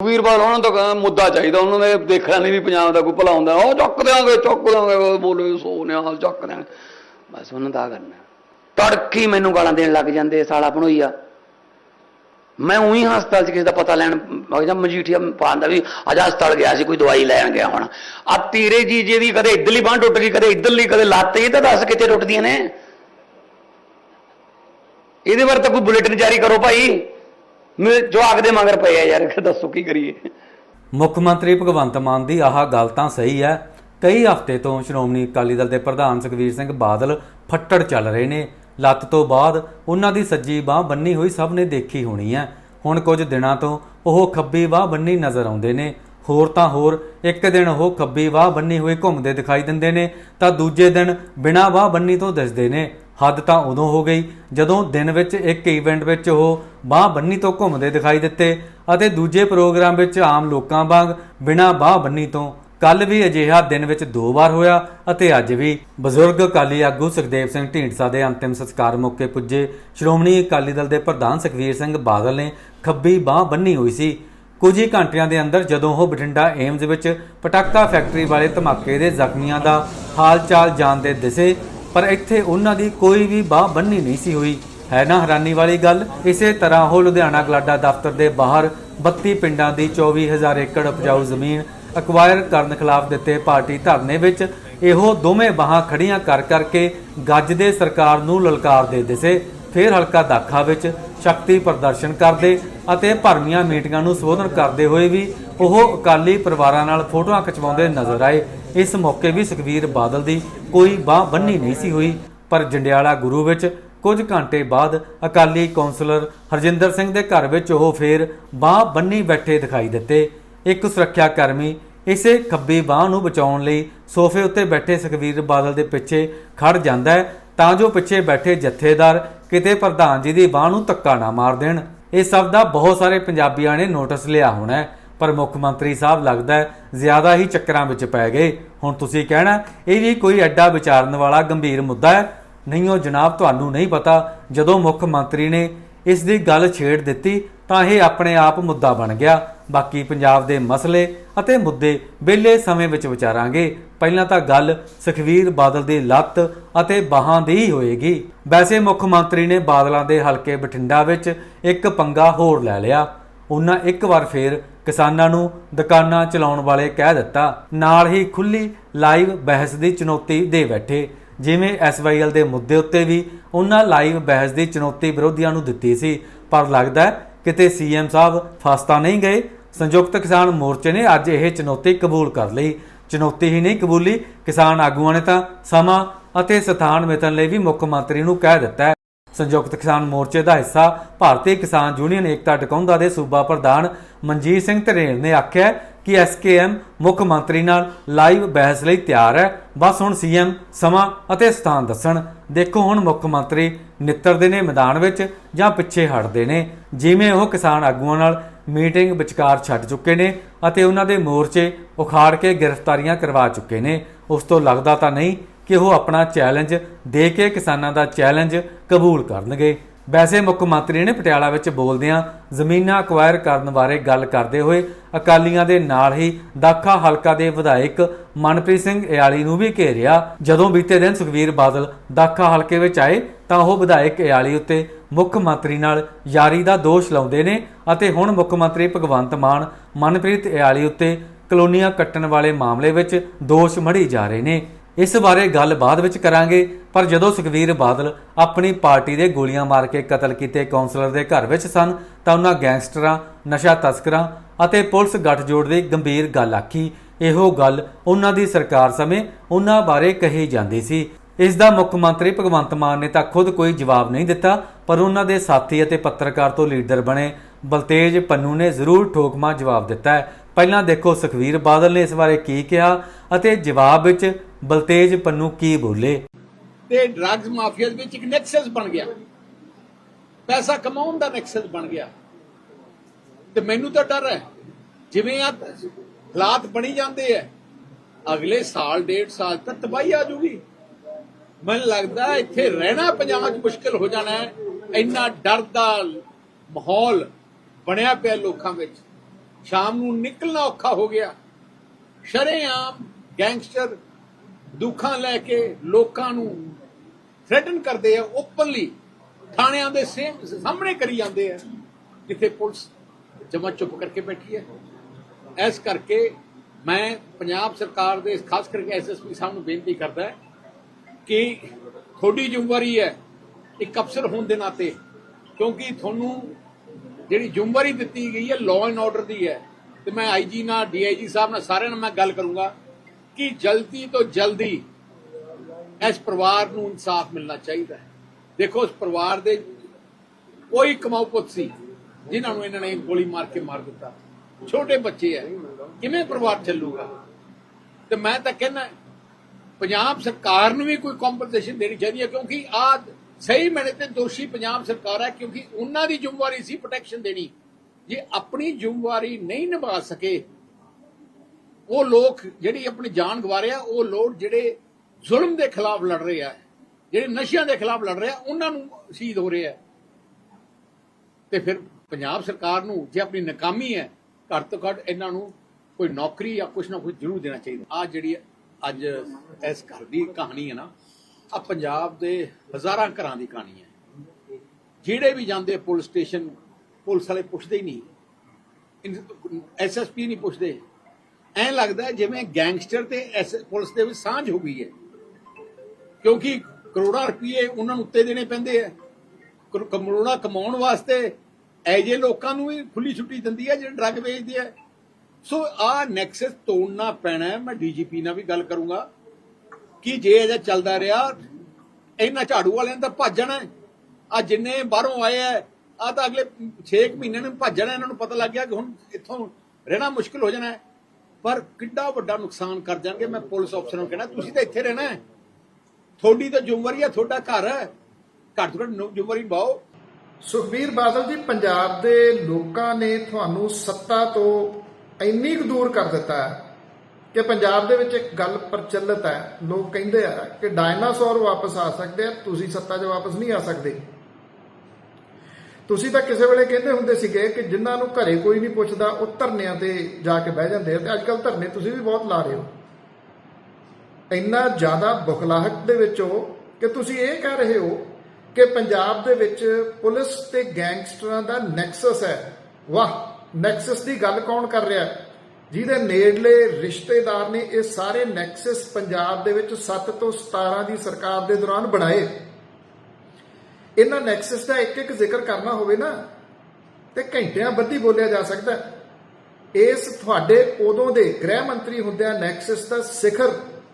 ਵੀਰ ਉਹਨਾਂ ਤੋਂ ਮੁੱਦਾ ਚਾਹੀਦਾ, ਉਹਨਾਂ ਨੇ ਦੇਖਣਾ ਨਹੀਂ ਵੀ ਪੰਜਾਬ ਦਾ ਕੋਈ ਭਲਾ ਹੁੰਦਾ। ਉਹ ਚੁੱਕ ਦਿਆਂਗੇ ਚੁੱਕ ਦਿਆਂਗੇ, ਉਹ ਬੋਲੇ, ਸੋ ਚੱਕ ਦਿਆਂਗੇ। ਬਸ ਉਹਨਾਂ ਦਾ ਕਰਨਾ ਤੜਕੀ ਮੈਨੂੰ ਗਾਲਾਂ ਦੇਣ ਲੱਗ ਜਾਂਦੇ ਸਾਲਾ ਬਣੋਈਆ ਮੈਂ ਉਹੀ ਹਸਪਤਾਲ ਚ ਕਿਸੇ ਦਾ ਪਤਾ ਲੈਣ ਜਾਂ ਮਜੀਠੀਆ ਪਾਉਂਦਾ ਵੀ, ਅੱਜ ਹਸਪਤਾਲ ਗਿਆ ਸੀ, ਕੋਈ ਦਵਾਈ ਲੈਣ ਗਿਆ ਹੁਣ। ਆ ਤੀਰੇ ਜੀ ਜਿਹਦੀ ਕਦੇ ਇੱਧਰਲੀ ਬਾਂਹ ਟੁੱਟ ਗਈ, ਕਦੇ ਇੱਧਰਲੀ, ਕਦੇ ਲੱਤ, ਇਹ ਤਾਂ ਦੱਸ ਕਿੱਥੇ ਟੁੱਟਦੀਆਂ ਨੇ। ਇਹਦੇ ਬਾਰੇ ਤਾਂ ਕੋਈ ਬੁਲੇਟਿਨ ਜਾਰੀ ਕਰੋ ਭਾਈ। ਮੈਂ ਜਵਾਕ ਦੇ ਮਗਰ ਪਏ ਆ ਯਾਰ ਦੱਸੋ ਕੀ ਕਰੀਏ? ਮੁੱਖ ਮੰਤਰੀ ਭਗਵੰਤ ਮਾਨ ਦੀ ਆਹ ਗੱਲ ਤਾਂ ਸਹੀ ਹੈ। ਕਈ ਹਫ਼ਤੇ ਤੋਂ ਸ਼੍ਰੋਮਣੀ ਅਕਾਲੀ ਦਲ ਦੇ ਪ੍ਰਧਾਨ ਸੁਖਵੀਰ ਸਿੰਘ ਬਾਦਲ ਫੱਟੜ ਚੱਲ ਰਹੇ ਨੇ। ਲੱਤ ਤੋਂ ਬਾਅਦ ਉਹਨਾਂ ਦੀ ਸੱਜੀ ਬਾਹ ਬੰਨੀ ਹੋਈ ਸਭ ਨੇ ਦੇਖੀ ਹੋਣੀ ਹੈ। ਹੁਣ ਕੁਝ ਦਿਨਾਂ ਤੋਂ ਉਹ ਖੱਬੀ ਬਾਹ ਬੰਨੀ ਨਜ਼ਰ ਆਉਂਦੇ ਨੇ। ਹੋਰ ਤਾਂ ਹੋਰ, ਇੱਕ ਦਿਨ ਉਹ ਖੱਬੀ ਬਾਹ ਬੰਨੀ ਹੋਈ ਘੁੰਮਦੇ ਦਿਖਾਈ ਦਿੰਦੇ ਨੇ, ਤਾਂ ਦੂਜੇ ਦਿਨ ਬਿਨਾਂ ਬਾਹ ਬੰਨੀ ਤੋਂ ਦਿਸਦੇ ਨੇ। ਹੱਦ ਤਾਂ ਉਦੋਂ ਹੋ ਗਈ ਜਦੋਂ ਦਿਨ ਵਿੱਚ ਇੱਕ ਇਵੈਂਟ ਵਿੱਚ ਉਹ ਬਾਹ ਬੰਨੀ ਤੋਂ ਘੁੰਮਦੇ ਦਿਖਾਈ ਦਿੱਤੇ ਅਤੇ ਦੂਜੇ ਪ੍ਰੋਗਰਾਮ ਵਿੱਚ ਆਮ ਲੋਕਾਂ ਵਾਂਗ ਬਿਨਾਂ ਬਾਹ ਬੰਨੀ ਤੋਂ ਕੱਲ ਵੀ ਅਜਿਹਾ ਦਿਨ ਵਿੱਚ ਦੋ ਵਾਰ ਹੋਇਆ ਅਤੇ ਅੱਜ ਵੀ। ਬਜ਼ੁਰਗ ਅਕਾਲੀ ਆਗੂ ਸੁਖਦੇਵ ਸਿੰਘ ਢੀਂਡਸਾ ਦੇ ਅੰਤਿਮ ਸੰਸਕਾਰ ਮੌਕੇ ਪੁੱਜੇ। ਸ਼੍ਰੋਮਣੀ ਅਕਾਲੀ ਦਲ ਦੇ ਪ੍ਰਧਾਨ ਸੁਖਵੀਰ ਸਿੰਘ ਬਾਦਲ ਨੇ ਖੱਬੀ ਬਾਹ ਬੰਨੀ ਹੋਈ ਸੀ। ਕੁਝ ਹੀ ਘੰਟਿਆਂ ਦੇ ਅੰਦਰ ਜਦੋਂ ਉਹ ਬਠਿੰਡਾ ਏਮਜ਼ ਵਿੱਚ ਪਟਾਕਾ ਫੈਕਟਰੀ ਵਾਲੇ ਧਮਾਕੇ ਦੇ ਜ਼ਖਮੀਆਂ ਦਾ ਹਾਲ-ਚਾਲ ਜਾਣਦੇ ਦਿਸੇ ਪਰ ਇੱਥੇ ਉਹਨਾਂ ਦੀ ਕੋਈ ਵੀ ਬਾਹ ਬੰਨੀ ਨਹੀਂ ਸੀ ਹੋਈ। ਹੈ ਨਾ ਹੈਰਾਨੀ ਵਾਲੀ ਗੱਲ? ਇਸੇ ਤਰ੍ਹਾਂ ਉਹ ਲੁਧਿਆਣਾ ਗਲਾਡਾ ਦਫ਼ਤਰ ਦੇ ਬਾਹਰ 32 ਪਿੰਡਾਂ ਦੀ 24000 ਏਕੜ ਉਪਜਾਊ ਜ਼ਮੀਨ ਅਕਵਾਇਰ ਕਰਨ ਖਿਲਾਫ ਦਿੱਤੇ ਪਾਰਟੀ ਧਰਨੇ ਵਿੱਚ ਇਹੋ ਦੋਵੇਂ ਬਾਹਾਂ ਖੜੀਆਂ ਕਰ ਕਰਕੇ ਗੱਜਦੇ ਸਰਕਾਰ ਨੂੰ ਲਲਕਾਰ ਦੇ ਦਿਸੇ ਫਿਰ ਹਲਕਾ ਦਾਖਾ ਵਿੱਚ ਸ਼ਕਤੀ ਪ੍ਰਦਰਸ਼ਨ ਕਰਦੇ ਅਤੇ ਭਰਮੀਆਂ ਮੀਟਿੰਗਾਂ ਨੂੰ ਸੰਬੋਧਨ ਕਰਦੇ ਹੋਏ ਵੀ ਉਹ ਅਕਾਲੀ ਪਰਿਵਾਰਾਂ ਨਾਲ ਫੋਟੋਆਂ ਖਿਚਵਾਉਂਦੇ ਨਜ਼ਰ ਆਏ। ਇਸ ਮੌਕੇ ਵੀ ਸੁਖਵੀਰ ਬਾਦਲ ਦੀ ਕੋਈ ਬਾਹ ਬੰਨੀ ਨਹੀਂ ਸੀ ਹੋਈ। ਪਰ ਜੰਡਿਆਲਾ ਗੁਰੂ ਵਿੱਚ ਕੁਝ ਘੰਟੇ ਬਾਅਦ ਅਕਾਲੀ ਕੌਂਸਲਰ ਹਰਜਿੰਦਰ ਸਿੰਘ ਦੇ ਘਰ ਵਿੱਚ ਉਹ ਫੇਰ ਬਾਹ ਬੰਨੀ ਬੈਠੇ ਦਿਖਾਈ ਦਿੱਤੇ। ਇੱਕ ਸੁਰੱਖਿਆ ਕਰਮੀ ਇਸੇ ਖੱਬੀ ਬਾਹ ਨੂੰ ਬਚਾਉਣ ਲਈ ਸੋਫੇ ਉੱਤੇ ਬੈਠੇ ਸੁਖਵੀਰ ਬਾਦਲ ਦੇ ਪਿੱਛੇ ਖੜ ਜਾਂਦਾ ਹੈ, ਤਾਂ ਜੋ ਪਿੱਛੇ ਬੈਠੇ ਜਥੇਦਾਰ ਕਿਤੇ ਪ੍ਰਧਾਨ ਜੀ ਦੀ ਬਾਹ ਨੂੰ ਧੱਕਾ ਨਾ ਮਾਰ ਦੇਣ। ਇਹ ਸਭ ਦਾ ਬਹੁਤ ਸਾਰੇ ਪੰਜਾਬੀਆਂ ਨੇ ਨੋਟਿਸ ਲਿਆ ਹੋਣਾ ਹੈ। ਪਰ ਮੁੱਖ ਮੰਤਰੀ ਸਾਹਿਬ ਲੱਗਦਾ ਜ਼ਿਆਦਾ ਹੀ ਚੱਕਰਾਂ ਵਿੱਚ ਪੈ ਗਏ। ਹੁਣ ਤੁਸੀਂ ਕਹਿਣਾ, ਇਹ ਵੀ ਕੋਈ ਐਡਾ ਵਿਚਾਰਨ ਵਾਲਾ ਗੰਭੀਰ ਮੁੱਦਾ ਹੈ? ਨਹੀਂ ਉਹ ਜਨਾਬ, ਤੁਹਾਨੂੰ ਨਹੀਂ ਪਤਾ, ਜਦੋਂ ਮੁੱਖ ਮੰਤਰੀ ਨੇ ਇਸ ਦੀ ਗੱਲ ਛੇੜ ਦਿੱਤੀ, ਤਾਂ ਇਹ ਆਪਣੇ ਆਪ ਮੁੱਦਾ ਬਣ ਗਿਆ। ਬਾਕੀ ਪੰਜਾਬ ਦੇ ਮਸਲੇ ਅਤੇ ਮੁੱਦੇ ਵਿਹਲੇ ਸਮੇਂ ਵਿੱਚ ਵਿਚਾਰਾਂਗੇ। ਪਹਿਲਾਂ ਤਾਂ ਗੱਲ ਸੁਖਵੀਰ ਬਾਦਲ ਦੀ ਲੱਤ ਅਤੇ ਬਾਹਾਂ ਦੀ ਹੀ ਹੋਏਗੀ। ਵੈਸੇ ਮੁੱਖ ਮੰਤਰੀ ਨੇ ਬਾਦਲਾਂ ਦੇ ਹਲਕੇ ਬਠਿੰਡਾ ਵਿੱਚ ਇੱਕ ਪੰਗਾ ਹੋਰ ਲੈ ਲਿਆ। ਉਹਨਾਂ ਇੱਕ ਵਾਰ ਫੇਰ ਕਿਸਾਨਾਂ ਨੂੰ ਦੁਕਾਨਾਂ ਚਲਾਉਣ ਵਾਲੇ ਕਹਿ ਦਿੱਤਾ, ਨਾਲ ਹੀ ਖੁੱਲੀ ਲਾਈਵ ਬਹਿਸ ਦੀ ਚੁਣੌਤੀ ਦੇ ਬੈਠੇ। ਜਿਵੇਂ ਐਸਵਾਈਐਲ ਦੇ ਮੁੱਦੇ ਉੱਤੇ ਵੀ ਉਹਨਾਂ ਲਾਈਵ ਬਹਿਸ ਦੀ ਚੁਣੌਤੀ ਵਿਰੋਧੀਆਂ ਨੂੰ ਦਿੱਤੀ ਸੀ, ਪਰ ਲੱਗਦਾ ਹੈ ਕਿਤੇ ਸੀਐਮ ਸਾਹਿਬ ਫਸਤਾ ਨਹੀਂ ਗਏ। ਸੰਯੁਕਤ ਕਿਸਾਨ ਮੋਰਚੇ ਨੇ ਅੱਜ ਇਹ ਚੁਣੌਤੀ ਕਬੂਲ ਕਰ ਲਈ। ਚੁਣੌਤੀ ਹੀ ਨਹੀਂ ਕਬੂਲੀ, ਕਿਸਾਨ ਆਗੂਆਂ ਨੇ ਤਾਂ ਸਮਾਂ ਅਤੇ ਸਥਾਨ ਮਿਤਨ ਲਈ ਵੀ ਮੁੱਖ ਮੰਤਰੀ ਨੂੰ ਕਹਿ ਦਿੱਤਾ ਸੰਯੁਕਤ ਕਿਸਾਨ ਮੋਰਚੇ ਦਾ ਹਿੱਸਾ ਭਾਰਤੀ ਕਿਸਾਨ ਯੂਨੀਅਨ ਏਕਤਾ ਟਿਕਾਉਂਦਾ ਦੇ ਸੂਬਾ ਪ੍ਰਧਾਨ ਮਨਜੀਤ ਸਿੰਘ ਧਰੇਲ ਨੇ ਆਖਿਆ ਕਿ ਐਸਕੇਐਮ ਮੁੱਖ ਮੰਤਰੀ ਨਾਲ ਲਾਈਵ ਬਹਿਸ ਲਈ ਤਿਆਰ ਹੈ। ਬਸ ਹੁਣ ਸੀਐਮ ਸਮਾਂ ਅਤੇ ਸਥਾਨ ਦੱਸਣ। ਦੇਖੋ ਹੁਣ ਮੁੱਖ ਮੰਤਰੀ ਨਿੱਤਰਦੇ ਨੇ ਮੈਦਾਨ ਵਿੱਚ ਜਾਂ ਪਿੱਛੇ ਹਟਦੇ ਨੇ। ਜਿਵੇਂ ਉਹ ਕਿਸਾਨ ਆਗੂਆਂ ਨਾਲ ਮੀਟਿੰਗ ਵਿਚਕਾਰ ਛੱਡ ਚੁੱਕੇ ਨੇ ਅਤੇ ਉਹਨਾਂ ਦੇ ਮੋਰਚੇ ਉਖਾੜ ਕੇ ਗ੍ਰਿਫਤਾਰੀਆਂ ਕਰਵਾ ਚੁੱਕੇ ਨੇ। ਉਸ ਤੋਂ ਲੱਗਦਾ ਤਾਂ ਨਹੀਂ ਕਿ ਉਹ ਆਪਣਾ ਚੈਲੰਜ ਦੇ ਕੇ ਕਿਸਾਨਾਂ ਦਾ ਚੈਲੰਜ ਕਬੂਲ ਕਰਨਗੇ। ਵੈਸੇ ਮੁੱਖ ਮੰਤਰੀ ਨੇ ਪਟਿਆਲਾ ਵਿੱਚ ਬੋਲਦਿਆਂ ਜ਼ਮੀਨਾਂ ਅਕਵਾਇਰ ਕਰਨ ਬਾਰੇ ਗੱਲ ਕਰਦੇ ਹੋਏ ਅਕਾਲੀਆਂ ਦੇ ਨਾਲ ਹੀ ਦਾਖਾ ਹਲਕਾ ਦੇ ਵਿਧਾਇਕ ਮਨਪ੍ਰੀਤ ਸਿੰਘ ਇਆਲੀ ਨੂੰ ਵੀ ਘੇਰਿਆ। ਜਦੋਂ ਬੀਤੇ ਦਿਨ ਸੁਖਵੀਰ ਬਾਦਲ ਦਾਖਾ ਹਲਕੇ ਵਿੱਚ ਆਏ ਤਾਂ ਉਹ ਵਿਧਾਇਕ ਇਆਲੀ ਉੱਤੇ ਮੁੱਖ ਮੰਤਰੀ ਨਾਲ ਯਾਰੀ ਦਾ ਦੋਸ਼ ਲਾਉਂਦੇ ਨੇ ਅਤੇ ਹੁਣ ਮੁੱਖ ਮੰਤਰੀ ਭਗਵੰਤ ਮਾਨ, ਮਨਪ੍ਰੀਤ ਇਆਲੀ ਉੱਤੇ ਕਲੋਨੀਆਂ ਕੱਟਣ ਵਾਲੇ ਮਾਮਲੇ ਵਿੱਚ ਦੋਸ਼ ਮੜੀ ਜਾ ਰਹੇ ਨੇ। ਇਸ ਬਾਰੇ ਗੱਲ ਬਾਅਦ ਵਿੱਚ ਕਰਾਂਗੇ, ਪਰ ਜਦੋਂ ਸੁਖਵੀਰ ਬਾਦਲ ਆਪਣੀ ਪਾਰਟੀ ਦੇ ਗੋਲੀਆਂ ਮਾਰ ਕੇ ਕਤਲ ਕੀਤੇ ਕਾਉਂਸਲਰ ਦੇ ਘਰ ਵਿੱਚ ਸਨ, ਤਾਂ ਉਹਨਾਂ ਗੈਂਗਸਟਰਾਂ, ਨਸ਼ਾ ਤਸਕਰਾਂ ਅਤੇ ਪੁਲਿਸ ਗੱਠਜੋੜ ਦੀ ਗੰਭੀਰ ਗੱਲ ਆਖੀ। ਇਹੋ ਗੱਲ ਉਹਨਾਂ ਦੀ ਸਰਕਾਰ ਸਮੇਂ ਉਹਨਾਂ ਬਾਰੇ ਕਹੀ ਜਾਂਦੀ ਸੀ। ਇਸ ਦਾ ਮੁੱਖ ਮੰਤਰੀ ਭਗਵੰਤ ਮਾਨ ਨੇ ਤਾਂ ਖੁਦ ਕੋਈ ਜਵਾਬ ਨਹੀਂ ਦਿੱਤਾ, ਪਰ ਉਹਨਾਂ ਦੇ ਸਾਥੀ ਅਤੇ ਪੱਤਰਕਾਰ ਤੋਂ ਲੀਡਰ ਬਣੇ ਬਲਤੇਜ ਪੰਨੂ ਨੇ ਜ਼ਰੂਰ ਠੋਕਮਾ ਜਵਾਬ ਦਿੱਤਾ ਹੈ। ਪਹਿਲਾਂ ਦੇਖੋ ਸੁਖਵੀਰ ਬਾਦਲ ਨੇ ਇਸ ਬਾਰੇ ਕੀ ਕਿਹਾ ਅਤੇ ਜਵਾਬ ਵਿੱਚ ਬਲਤੇਜ ਪੰਨੂ ਕੀ ਬੋਲੇ? ਤੇ ਡਰੱਗਸ ਮਾਫੀਆ ਦੇ ਵਿੱਚ ਇੱਕ ਨੈਕਸਸ ਬਣ ਗਿਆ। ਪੈਸਾ ਕਮਾਉਣ ਦਾ ਨੈਕਸਸ ਬਣ ਗਿਆ। ਤੇ ਮੈਨੂੰ ਤਾਂ ਡਰ ਹੈ। ਜਿਵੇਂ ਆ ਹਾਲਾਤ ਬਣੀ ਜਾਂਦੇ ਐ ਅਗਲੇ ਸਾਲ, ਡੇਢ ਸਾਲ ਤੱਕ ਤਬਾਹੀ ਆ ਜੂਗੀ। ਮੈਨੂੰ ਲੱਗਦਾ ਇੱਥੇ ਰਹਿਣਾ ਪੰਜਾਬ 'ਚ ਮੁਸ਼ਕਲ ਹੋ ਜਾਣਾ ਹੈ। ਇੰਨਾ ਡਰ ਦਾ ਮਾਹੌਲ ਬਣਿਆ ਪਿਆ ਲੋਕਾਂ ਵਿੱਚ। ਸ਼ਾਮ ਨੂੰ ਨਿਕਲਣਾ ਔਖਾ ਹੋ ਗਿਆ। ਸ਼ਰੇਆਮ ਗੈਂਗਸਟਰ ਦੁੱਖਾਂ ਲੈ ਕੇ ਲੋਕਾਂ ਨੂੰ ਥ੍ਰੈਟਨ ਕਰਦੇ ਆ ਓਪਨਲੀ ਥਾਣਿਆਂ ਦੇ ਸਾਹਮਣੇ ਕਰੀ ਜਾਂਦੇ ਆ, ਜਿੱਥੇ ਪੁਲਿਸ ਜਮਾ ਚੁੱਪ ਕਰਕੇ ਬੈਠੀ ਹੈ। ਇਸ ਕਰਕੇ ਮੈਂ ਪੰਜਾਬ ਸਰਕਾਰ ਦੇ, ਖਾਸ ਕਰਕੇ ਐਸਐਸਪੀ ਸਾਹਿਬ ਨੂੰ ਬੇਨਤੀ ਕਰਦਾ ਕਿ ਤੁਹਾਡੀ ਜ਼ਿੰਮੇਵਾਰੀ ਹੈ ਇੱਕ ਅਫਸਰ ਹੋਣ ਦੇ ਨਾਤੇ, ਕਿਉਂਕਿ ਤੁਹਾਨੂੰ ਜਿਹੜੀ ਜ਼ਿੰਮੇਵਾਰੀ ਦਿੱਤੀ ਗਈ ਹੈ ਲਾਅ ਐਂਡ ਆਰਡਰ ਦੀ ਹੈ। ਤੇ ਮੈਂ ਆਈਜੀ ਨਾਲ ਡੀਆਈਜੀ ਸਾਹਿਬ ਨਾਲ ਸਾਰਿਆਂ ਨਾਲ ਮੈਂ ਗੱਲ ਕਰੂੰਗਾ। ਕਿ ਜਲਦੀ ਤੋਂ ਜਲਦੀ ਇਸ ਪਰਿਵਾਰ ਨੂੰ ਇਨਸਾਫ ਮਿਲਣਾ ਚਾਹੀਦਾ ਹੈ? ਦੇਖੋ ਉਸ ਪਰਿਵਾਰ ਦੇ ਕੋਈ ਕਮਾਊ ਪੁੱਤ ਸੀ ਜਿਨ੍ਹਾਂ ਨੂੰ ਇਹਨਾਂ ਨੇ ਗੋਲੀ ਮਾਰ ਕੇ ਮਾਰ ਦਿੱਤਾ। ਛੋਟੇ ਬੱਚੇ ਐ ਕਿਵੇਂ ਪਰਿਵਾਰ ਚੱਲੂਗਾ? ਤੇ ਮੈਂ ਤਾਂ ਕਹਿੰਦਾ, ਪੰਜਾਬ ਸਰਕਾਰ ਨੂੰ ਵੀ ਕੋਈ ਕੰਪਨਸੇਸ਼ਨ ਦੇਣੀ ਚਾਹੀਦੀ ਹੈ ਕਿਉਂਕਿ ਆ ਸਹੀ ਮੈਨੇ ਤੇ ਦੋਸ਼ੀ ਪੰਜਾਬ ਸਰਕਾਰ ਹੈ ਕਿਉਂਕਿ ਉਹਨਾਂ ਦੀ ਜ਼ਿੰਮੇਵਾਰੀ ਸੀ ਪ੍ਰੋਟੈਕਸ਼ਨ ਦੇਣੀ। ਜੇ ਆਪਣੀ ਜ਼ਿੰਮੇਵਾਰੀ ਨਹੀਂ ਨਿਭਾ ਸਕੇ ਉਹ ਲੋਕ ਜਿਹੜੀ ਆਪਣੀ ਜਾਨ ਗਵਾ ਰਹੇ ਆ ਉਹ ਲੋਕ ਜਿਹੜੇ ਜ਼ੁਲਮ ਦੇ ਖਿਲਾਫ ਲੜ ਰਹੇ ਆ, ਜਿਹੜੇ ਨਸ਼ਿਆਂ ਦੇ ਖਿਲਾਫ ਲੜ ਰਹੇ ਆ, ਉਹਨਾਂ ਨੂੰ ਸ਼ਹੀਦ ਹੋ ਰਹੇ ਆ। ਤੇ ਫਿਰ ਪੰਜਾਬ ਸਰਕਾਰ ਨੂੰ ਜੇ ਆਪਣੀ ਨਾਕਾਮੀ ਹੈ, ਘੱਟ ਤੋਂ ਘੱਟ ਇਹਨਾਂ ਨੂੰ ਕੋਈ ਨੌਕਰੀ ਜਾਂ ਕੁਝ ਨਾ ਕੁਝ ਜ਼ਰੂਰ ਦੇਣਾ ਚਾਹੀਦਾ। ਆ ਜਿਹੜੀ ਅੱਜ ਇਸ ਘਰ ਦੀ ਕਹਾਣੀ ਹੈ ਨਾ ਆ ਪੰਜਾਬ ਦੇ ਹਜ਼ਾਰਾਂ ਘਰਾਂ ਦੀ ਕਹਾਣੀ ਹੈ। ਜਿਹੜੇ ਵੀ ਜਾਂਦੇ ਪੁਲਿਸ ਸਟੇਸ਼ਨ, ਪੁਲਿਸ ਵਾਲੇ ਪੁੱਛਦੇ ਹੀ ਨਹੀਂ। ਐਸਐਸਪੀ ਨਹੀਂ ਪੁੱਛਦੇ। ਐਂ ਲੱਗਦਾ ਜਿਵੇਂ ਗੈਂਗਸਟਰ ਤੇ ਐਸ- ਪੁਲਿਸ ਦੇ ਵਿੱਚ ਸਾਂਝ ਹੋ ਗਈ ਹੈ। ਕਿਉਂਕਿ ਕਰੋੜਾਂ ਰੁਪਏ ਉਹਨਾਂ ਨੂੰ ਉੱਤੇ ਦੇਣੇ ਪੈਂਦੇ ਆ। ਕਰੋ- ਕਰੋੜਾਂ ਕਮਾਉਣ ਵਾਸਤੇ ਐਜੇ ਲੋਕਾਂ ਨੂੰ ਵੀ ਖੁੱਲੀ ਛੁੱਟੀ ਦਿੰਦੀ ਹੈ ਜਿਹੜੇ ਡਰੱਗ ਵੇਚਦੇ ਆ। ਸੋ ਆ ਨੈਕਸਸ ਤੋੜਨਾ ਪੈਣਾ ਹੈ। ਮੈਂ ਡੀਜੀਪੀ ਨਾਲ ਵੀ ਗੱਲ ਕਰੂੰਗਾ ਕਿ ਜੇ ਇਹ ਜਿਹਾ ਚੱਲਦਾ ਰਿਹਾ, ਇਹਨਾਂ ਝਾੜੂ ਵਾਲਿਆਂ ਦਾ ਭੱਜਣਾ ਆ ਜਿੰਨੇ ਬਾਹਰੋਂ ਆਏ ਆ ਆ ਤਾਂ ਅਗਲੇ 6 ਮਹੀਨੇ ਨੂੰ ਭੱਜਣਾ ਇਹਨਾਂ ਨੂੰ ਪਤਾ ਲੱਗ ਗਿਆ ਕਿ ਹੁਣ ਇੱਥੋਂ ਰਹਿਣਾ ਮੁਸ਼ਕਲ ਹੋ ਜਾਣਾ ਹੈ। ਪਰ ਕਿੱਡਾ ਵੱਡਾ ਨੁਕਸਾਨ ਕਰ ਜਾਣਗੇ, ਮੈਂ ਪੁਲਿਸ ਅਫਸਰਾਂ ਨੂੰ ਕਹਿਣਾ, ਤੁਸੀਂ ਤਾਂ ਇੱਥੇ ਰਹਿਣਾ ਹੈ। ਤੁਹਾਡੀ ਤਾਂ ਜ਼ਿੰਮੇਵਾਰੀ ਹੈ ਤੁਹਾਡਾ ਘਰ ਹੈ। ਘੱਟ ਤੋਂ ਘੱਟ ਜ਼ਿੰਮੇਵਾਰੀ ਨਿਭਾਓ। ਸੁਖਬੀਰ ਬਾਦਲ ਜੀ, ਪੰਜਾਬ ਦੇ ਲੋਕਾਂ ਨੇ ਤੁਹਾਨੂੰ ਸੱਤਾ ਤੋਂ ਇੰਨੀ ਕੁ ਦੂਰ ਕਰ ਦਿੱਤਾ ਹੈ ਕਿ ਪੰਜਾਬ ਦੇ ਵਿੱਚ ਇੱਕ ਗੱਲ ਪ੍ਰਚਲਿਤ ਹੈ। ਲੋਕ ਕਹਿੰਦੇ ਆ ਕਿ ਡਾਇਨਾਸੌਰ ਵਾਪਸ ਆ ਸਕਦੇ ਆ, ਤੁਸੀਂ ਸੱਤਾ 'ਚ ਵਾਪਸ ਨਹੀਂ ਆ ਸਕਦੇ। ਤੁਸੀਂ ਤਾਂ ਕਿਸੇ ਵੇਲੇ ਕਹਿੰਦੇ ਹੁੰਦੇ ਸੀਗੇ ਕਿ ਜਿਨ੍ਹਾਂ ਨੂੰ ਘਰੇ ਕੋਈ ਨਹੀਂ ਪੁੱਛਦਾ, ਉਹ ਧਰਨਿਆਂ ਤੇ ਜਾ ਕੇ ਬਹਿ ਜਾਂਦੇ ਆ। ਤੇ ਅੱਜਕੱਲ ਧਰਨੇ ਤੁਸੀਂ ਵੀ ਬਹੁਤ ਲਾ ਰਹੇ ਹੋ। ਇੰਨਾ ਜ਼ਿਆਦਾ ਬੁਖਲਾਹਟ ਦੇ ਵਿੱਚ ਹੋ ਕਿ ਤੁਸੀਂ ਇਹ ਕਹਿ ਰਹੇ ਹੋ ਕਿ ਪੰਜਾਬ ਦੇ ਵਿੱਚ ਪੁਲਿਸ ਤੇ ਗੈਂਗਸਟਰਾਂ ਦਾ ਨੈਕਸਸ ਹੈ। ਵਾਹ, ਨੈਕਸਸ ਦੀ ਗੱਲ ਕੌਣ ਕਰ ਰਿਹਾ ਜਿਹਦੇ ਨੇੜਲੇ ਰਿਸ਼ਤੇਦਾਰ ਨੇ ਇਹ ਸਾਰੇ ਨੈਕਸਸ ਪੰਜਾਬ ਦੇ ਵਿੱਚ 7 ਤੋਂ 17 ਦੀ ਸਰਕਾਰ ਦੇ ਦੌਰਾਨ ਬਣਾਏ। ਇਹਨਾਂ ਨੈਕਸਸ ਦਾ ਇੱਕ ਇੱਕ ਜ਼ਿਕਰ ਕਰਨਾ ਹੋਵੇ ਨਾ, ਤੇ ਘੰਟਿਆਂ ਬੱਧੀ ਬੋਲਿਆ ਜਾ ਸਕਦਾ ਇਸ ਤੁਹਾਡੇ ਉਦੋਂ ਦੇ ਗ੍ਰਹਿ ਮੰਤਰੀ ਹੁੰਦਿਆਂ ਨੈਕਸਸ ਦਾ ਸਿਖਰ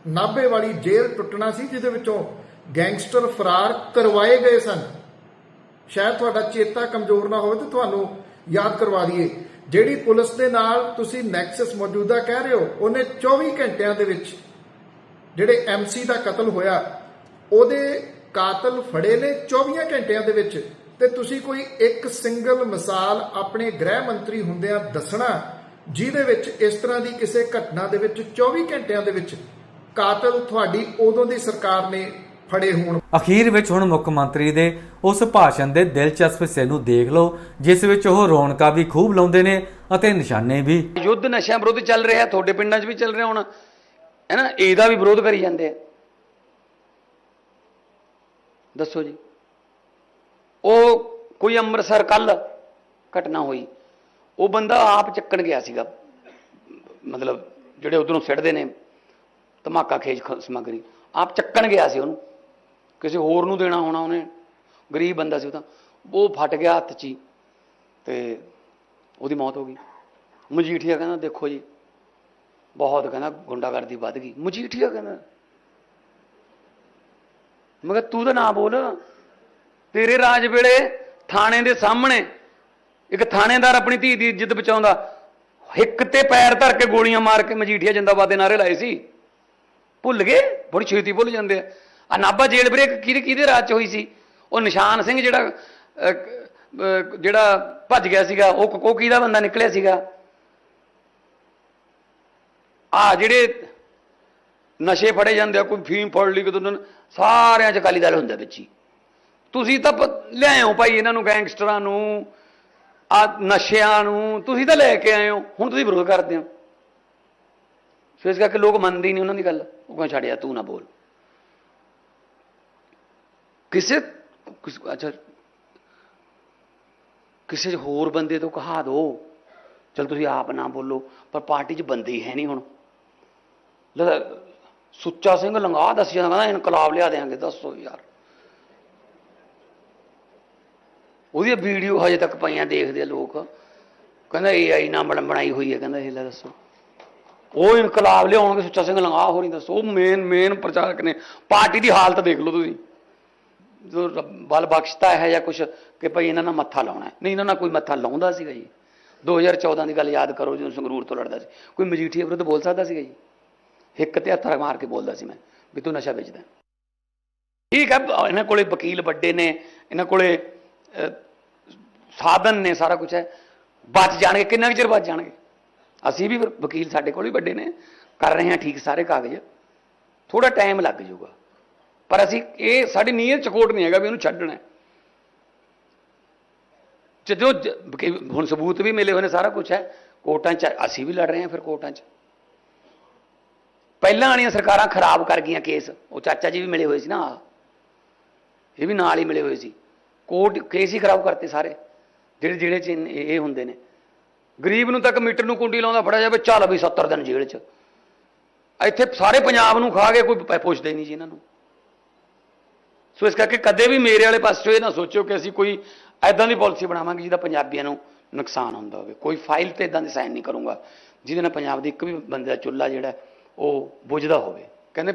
ਨਾਭੇ ਵਾਲੀ ਜੇਲ੍ਹ ਟੁੱਟਣਾ ਸੀ, ਜਿਹਦੇ ਵਿੱਚੋਂ ਗੈਂਗਸਟਰ ਫਰਾਰ ਕਰਵਾਏ ਗਏ ਸਨ। ਸ਼ਾਇਦ ਤੁਹਾਡਾ ਚੇਤਾ ਕਮਜ਼ੋਰ ਨਾ ਹੋਵੇ ਤੇ ਤੁਹਾਨੂੰ ਯਾਦ ਕਰਵਾ ਦਈਏ। ਜਿਹੜੀ ਪੁਲਿਸ ਦੇ ਨਾਲ ਤੁਸੀਂ ਨੈਕਸਸ ਮੌਜੂਦਾ ਕਹਿ ਰਹੇ ਹੋ, ਉਹਨੇ 24 ਘੰਟਿਆਂ ਦੇ ਵਿੱਚ ਜਿਹੜੇ ਐਮਸੀ ਦਾ ਕਤਲ ਹੋਇਆ, ਉਹਦੇ ਕਾਤਲ ਫੜੇ ਨੇ 24 ਘੰਟਿਆਂ ਦੇ ਵਿੱਚ। ਤੇ ਤੁਸੀਂ ਕੋਈ ਇੱਕ ਸਿੰਗਲ ਮਿਸਾਲ ਆਪਣੇ ਗ੍ਰਹਿ ਮੰਤਰੀ ਹੁੰਦਿਆਂ ਦੱਸਣਾ ਜਿਹਦੇ ਵਿੱਚ ਇਸ ਤਰ੍ਹਾਂ ਦੀ ਕਿਸੇ ਘਟਨਾ ਦੇ ਵਿੱਚ 24 ਘੰਟਿਆਂ ਦੇ ਵਿੱਚ ਕਾਤਲ ਤੁਹਾਡੀ ਉਦੋਂ ਦੀ ਸਰਕਾਰ ਨੇ ਫੜੇ ਹੋਣ। ਅਖੀਰ ਵਿੱਚ ਹੁਣ ਮੁੱਖ ਮੰਤਰੀ ਦੇ ਉਸ ਭਾਸ਼ਣ ਦੇ ਦਿਲਚਸਪ ਹਿੱਸੇ ਨੂੰ ਦੇਖ ਲਓ ਜਿਸ ਵਿੱਚ ਉਹ ਰੌਣਕਾਂ ਵੀ ਖੂਬ ਲਾਉਂਦੇ ਨੇ ਅਤੇ ਨਿਸ਼ਾਨੇ ਵੀ। ਯੁੱਧ ਨਸ਼ਿਆਂ ਵਿਰੁੱਧ ਚੱਲ ਰਿਹਾ ਤੁਹਾਡੇ ਪਿੰਡਾਂ 'ਚ ਵੀ ਚੱਲ ਰਿਹਾ ਹੁਣ। ਹੈ ਨਾ? ਇਹਦਾ ਵੀ ਵਿਰੋਧ ਕਰੀ ਜਾਂਦੇ ਆ। ਦੱਸੋ ਜੀ। ਉਹ ਕੋਈ ਅੰਮ੍ਰਿਤਸਰ ਕੱਲ ਘਟਨਾ ਹੋਈ। ਉਹ ਬੰਦਾ ਆਪ ਚੱਕਣ ਗਿਆ ਸੀਗਾ। ਮਤਲਬ ਜਿਹੜੇ ਉਧਰੋਂ ਸਿੱਟਦੇ ਨੇ ਧਮਾਕਾ ਖੇਜ ਖ- ਸਮੱਗਰੀ। ਆਪ ਚੱਕਣ ਗਿਆ ਸੀ ਉਹਨੂੰ। ਕਿਸੇ ਹੋਰ ਨੂੰ ਦੇਣਾ ਹੋਣਾ ਉਹਨੇ। ਗਰੀਬ ਬੰਦਾ ਸੀ ਉਹ ਤਾਂ। ਉਹ ਫਟ ਗਿਆ ਹੱਥ 'ਚ ਹੀ ਤੇ ਉਹਦੀ ਮੌਤ ਹੋ ਗਈ। ਮਜੀਠੀਆ ਕਹਿੰਦਾ, ਦੇਖੋ ਜੀ, ਬਹੁਤ ਕਹਿੰਦਾ ਗੁੰਡਾਗਰਦੀ ਵੱਧ ਗਈ। ਮਜੀਠੀਆ ਕਹਿੰਦਾ ਮੈਂ ਕਿਹਾ ਤੂੰ ਤਾਂ ਨਾ ਬੋਲ। ਤੇਰੇ ਰਾਜ ਵੇਲੇ ਥਾਣੇ ਦੇ ਸਾਹਮਣੇ ਇੱਕ ਥਾਣੇਦਾਰ ਆਪਣੀ ਧੀ ਦੀ ਇੱਜ਼ਤ ਬਚਾਉਂਦਾ। ਹਿੱਕ ਤੇ ਪੈਰ ਧਰ ਕੇ ਗੋਲੀਆਂ ਮਾਰ ਕੇ ਮਜੀਠੀਆ ਜਿੰਦਾਬਾਦ ਦੇ ਨਾਰੇ ਲਾਏ ਸੀ। ਭੁੱਲ ਗਏ? ਬੜੀ ਛੇਤੀ ਭੁੱਲ ਜਾਂਦੇ ਆ। ਆ ਨਾਭਾ ਜੇਲ੍ਹ ਬ੍ਰੇਕ ਕਿਹਦੇ ਕਿਹਦੇ ਰਾਜ ਚ ਹੋਈ ਸੀ? ਉਹ ਨਿਸ਼ਾਨ ਸਿੰਘ ਜਿਹੜਾ ਜਿਹੜਾ ਭੱਜ ਗਿਆ ਸੀਗਾ, ਉਹ ਉਹ ਕਿਹਦਾ ਬੰਦਾ ਨਿਕਲਿਆ ਸੀਗਾ? ਆ ਜਿਹੜੇ ਨਸ਼ੇ ਫੜੇ ਜਾਂਦੇ ਆ, ਕੋਈ ਫੀਮ ਫੜ ਲਈ ਕਿਦੋਂ ਸਾਰਿਆਂ ਚ ਅਕਾਲੀ ਦਲ ਹੁੰਦਾ ਵਿੱਚ ਹੀ। ਤੁਸੀਂ ਤਾਂ ਲਿਆਇਓ ਭਾਈ ਇਹਨਾਂ ਨੂੰ, ਗੈਂਗਸਟਰਾਂ ਨੂੰ, ਆ ਨਸ਼ਿਆਂ ਨੂੰ, ਤੁਸੀਂ ਤਾਂ ਲੈ ਕੇ ਆਏ ਹੋ, ਹੁਣ ਤੁਸੀਂ ਵਿਰੋਧ ਕਰਦੇ ਹੋ। ਸੋ ਇਸ ਕਰਕੇ ਲੋਕ ਮੰਨਦੇ ਨਹੀਂ ਉਹਨਾਂ ਦੀ ਗੱਲ, ਉਹ ਕਹਿੰਦੇ ਛੱਡ ਯਾਰ, ਤੂੰ ਨਾ ਬੋਲ। ਕਿਸੇ ਅੱਛਾ। ਕਿਸੇ ਹੋਰ ਬੰਦੇ ਤੋਂ ਕਹਾ ਦੋ। ਚਲ ਤੁਸੀਂ ਆਪ ਨਾ ਬੋਲੋ, ਪਰ ਪਾਰਟੀ 'ਚ ਬੰਦੇ ਹੀ ਹੈ ਨਹੀਂ ਹੁਣ। ਸੁੱਚਾ ਸਿੰਘ ਲੰਗਾ ਦੱਸ ਜਾਂਦਾ ਕਹਿੰਦਾ ਇਨਕਲਾਬ ਲਿਆ ਦੇਾਂਗੇ ਦੱਸੋ ਯਾਰ। ਉਹਦੀ ਵੀਡੀਓ ਹਜੇ ਤੱਕ ਪਈਆਂ ਦੇਖਦੇ ਆ ਲੋਕ। ਕਹਿੰਦਾ ਏਆਈ ਨਾਲ ਬਣ- ਬਣਾਈ ਹੋਈ ਹੈ ਕਹਿੰਦਾ ਇਹ ਲੈ ਦੱਸੋ। ਉਹ ਇਨਕਲਾਬ ਲਿਆਉਣਗੇ, ਸੁੱਚਾ ਸਿੰਘ ਲੰਗਾ ਹੋ ਨਹੀਂ ਦੱਸੋ। ਉਹ ਮੇਨ ਮੇਨ ਪ੍ਰਚਾਰਕ ਨੇ। ਪਾਰਟੀ ਦੀ ਹਾਲਤ ਦੇਖ ਲਓ ਤੁਸੀਂ। ਜੋ ਬਲ ਬਖਸ਼ਤਾ ਹੈ ਜਾਂ ਕੁਝ ਕਿ ਭਈ ਇਹਨਾਂ ਨਾਲ ਮੱਥਾ ਲਾਉਣਾ ਨਹੀਂ, ਇਹਨਾਂ ਨਾਲ ਕੋਈ ਮੱਥਾ ਲਾਉਂਦਾ ਸੀਗਾ ਜੀ। 2014 ਦੀ ਗੱਲ ਯਾਦ ਕਰੋ, ਜਦੋਂ ਸੰਗਰੂਰ ਤੋਂ ਲੜਦਾ ਸੀ। ਕੋਈ ਮਜੀਠੀਆ ਵਿਰੁੱਧ ਬੋਲ ਸਕਦਾ ਸੀਗਾ ਜੀ? ਇੱਕ ਤੇ ਹੱਥ ਮਾਰ ਕੇ ਬੋਲਦਾ ਸੀ ਮੈਂ, ਵੀ ਤੂੰ ਨਸ਼ਾ ਵੇਚਦਾ। ਠੀਕ ਹੈ, ਇਹਨਾਂ ਕੋਲੇ ਵਕੀਲ ਵੱਡੇ ਨੇ, ਇਹਨਾਂ ਕੋਲੇ ਸਾਧਨ ਨੇ ਸਾਰਾ ਕੁਝ ਹੈ। ਬਚ ਜਾਣਗੇ, ਕਿੰਨਾ ਕੁ ਚਿਰ ਬਚ ਜਾਣਗੇ? ਅਸੀਂ ਵੀ ਵਕੀਲ ਸਾਡੇ ਕੋਲ ਵੀ ਵੱਡੇ ਨੇ, ਕਰ ਰਹੇ ਹਾਂ ਠੀਕ ਸਾਰੇ ਕਾਗਜ਼। ਥੋੜਾ ਟਾਈਮ ਲੱਗ ਜਾਊਗਾ। ਪਰ ਅਸੀਂ ਇਹ ਸਾਡੀ ਨੀਅਤ ਚਕੋਟ ਨਹੀਂ ਹੈਗਾ ਵੀ ਉਹਨੂੰ ਛੱਡਣਾ ਹੈ। ਜਦੋਂ ਜ- ਹੁਣ ਸਬੂਤ ਵੀ ਮਿਲੇ ਹੋਏ ਨੇ ਸਾਰਾ ਕੁਝ ਹੈ, ਕੋਰਟਾਂ 'ਚ, ਅਸੀਂ ਵੀ ਲੜ ਰਹੇ ਹਾਂ ਫਿਰ ਕੋਰਟਾਂ 'ਚ। ਪਹਿਲਾਂ ਵਾਲੀਆਂ ਸਰਕਾਰਾਂ ਖਰਾਬ ਕਰ ਗਈਆਂ ਕੇਸ। ਉਹ ਚਾਚਾ ਜੀ ਵੀ ਮਿਲੇ ਹੋਏ ਸੀ ਨਾ ਇਹ ਵੀ ਨਾਲ ਹੀ ਮਿਲੇ ਹੋਏ ਸੀ। ਕੋਰਟ ਕੇਸ ਹੀ ਖਰਾਬ ਕਰਤੇ ਸਾਰੇ। ਜਿਹੜੇ ਜਿਹੜੇ ਚ ਇਹ ਹੁੰਦੇ ਨੇ। ਗਰੀਬ ਨੂੰ ਤੱਕ ਮੀਟਰ ਨੂੰ ਕੁੰਡੀ ਲਾਉਂਦਾ ਫੜਿਆ ਜਾਵੇ, ਚੱਲ ਵੀ 70 ਦਿਨ ਜੇਲ੍ਹ 'ਚ। ਇੱਥੇ ਸਾਰੇ ਪੰਜਾਬ ਨੂੰ ਖਾ ਕੇ ਕੋਈ ਪ- ਪੁੱਛਦਾ ਨਹੀਂ ਜੀ ਇਹਨਾਂ ਨੂੰ। ਸੋ ਇਸ ਕਰਕੇ ਕਦੇ ਵੀ ਮੇਰੇ ਵਾਲੇ ਪਾਸੇ ਇਹ ਨਾ ਸੋਚਿਓ ਕਿ ਅਸੀਂ ਕੋਈ ਐਦਾਂ ਦੀ ਪਾਲਿਸੀ ਬਣਾਵਾਂਗੇ ਜਿਹਦਾ ਪੰਜਾਬੀਆਂ ਨੂੰ ਨੁਕਸਾਨ ਹੁੰਦਾ ਹੋਵੇ। ਕੋਈ ਫਾਈਲ ਤੇ ਇਦਾਂ ਦੇ ਸਾਈਨ ਨਹੀਂ ਕਰੂੰਗਾ। ਜਿਹਦੇ ਨਾਲ ਪੰਜਾਬ ਦੇ ਇੱਕ ਵੀ ਬੰਦੇ ਦਾ ਚੁੱਲ੍ਹਾ ਜਿਹੜਾ ਉਹ ਬੁਝਦਾ ਹੋਵੇ। ਕਹਿੰਦੇ,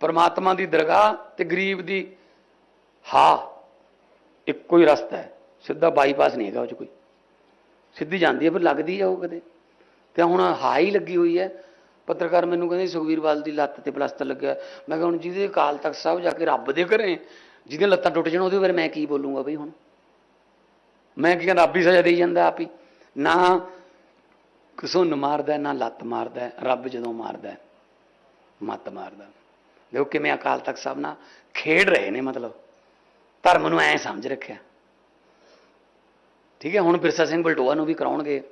ਪਰਮਾਤਮਾ ਦੀ ਦਰਗਾਹ ਤੇ ਗਰੀਬ ਦੀ ਹਾ ਇੱਕੋ ਹੀ ਰਸਤਾ ਹੈ। ਸਿੱਧਾ ਬਾਈਪਾਸ ਨਹੀਂ ਹੈਗਾ ਉਹ ਚ ਕੋਈ। ਸਿੱਧੀ ਜਾਂਦੀ ਹੈ ਪਰ ਲੱਗਦੀ ਹੈ ਉਹ ਕਦੇ ਤੇ ਹੁਣ ਹਾ ਹੀ ਲੱਗੀ ਹੋਈ ਹੈ। ਪੱਤਰਕਾਰ ਮੈਨੂੰ ਕਹਿੰਦੇ ਸੁਖਵੀਰ ਬਾਲ ਦੀ ਲੱਤ ਤੇ ਪਲਸਤਰ ਲੱਗਿਆ ਮੈਂ ਕਿਹਾ, ਹੁਣ ਜਿਹਦੇ ਅਕਾਲ ਤਖਤ ਸਾਹਿਬ ਜਾ ਕੇ ਰੱਬ ਦੇ ਘਰੇ, ਜਿਹਦੀਆਂ ਲੱਤਾਂ ਟੁੱਟ ਜਾਣ, ਉਹਦੇ ਬਾਰੇ ਮੈਂ ਕੀ ਬੋਲੂੰਗਾ ਬਈ ਹੁਣ? ਮੈਂ ਕੀ ਕਹਿੰਦਾ, ਰੱਬ ਹੀ ਸਜ਼ਾ ਦੇਈ ਜਾਂਦਾ ਆਪ ਹੀ। ਨਾ ਕਸੁੰਨ ਮਾਰਦਾ, ਨਾ ਲੱਤ ਮਾਰਦਾ, ਰੱਬ ਜਦੋਂ ਮਾਰਦਾ, ਮੱਤ ਮਾਰਦਾ। ਦੇਖੋ ਕਿਵੇਂ ਅਕਾਲ ਤਖਤ ਸਾਹਿਬ ਨਾਲ ਖੇਡ ਰਹੇ ਨੇ ਮਤਲਬ। ਧਰਮ ਨੂੰ ਐ ਸਮਝ ਰੱਖਿਆ। ਠੀਕ ਹੈ, ਹੁਣ ਬਿਰਸਾ ਸਿੰਘ ਬਲਟੋਆ ਨੂੰ ਵੀ ਕਰਾਉਣਗੇ।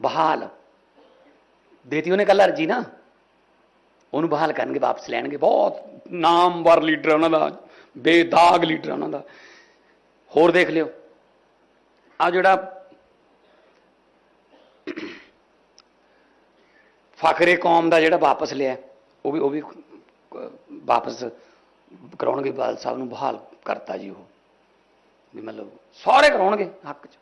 ਬਹਾਲ। ਦੇਤੀ ਉਹਨੇ ਕੱਲ ਅਰਜੀ ਨਾ। ਉਹਨੂੰ ਬਹਾਲ ਕਰਨਗੇ, ਵਾਪਸ ਲੈਣਗੇ। ਬਹੁਤ ਨਾਮਵਰ ਲੀਡਰ ਉਹਨਾਂ ਦਾ, ਬੇਦਾਗ ਲੀਡਰ ਉਹਨਾਂ ਦਾ। ਹੋਰ ਦੇਖ ਲਿਓ। ਆ ਜਿਹੜਾ ਫਖਰੇ ਕੌਮ ਦਾ ਜਿਹੜਾ ਵਾਪਸ ਲਿਆ, ਉਹ ਵੀ ਉਹ ਵੀ, ਵਾਪਸ ਕਰਾਉਣਗੇ ਬਾਦਲ ਸਾਹਿਬ ਨੂੰ ਬਹਾਲ ਕਰਤਾ ਜੀ ਉਹ। ਵੀ ਮਤਲਬ ਸਾਰੇ ਕਰਾਉਣਗੇ ਹੱਕ 'ਚ।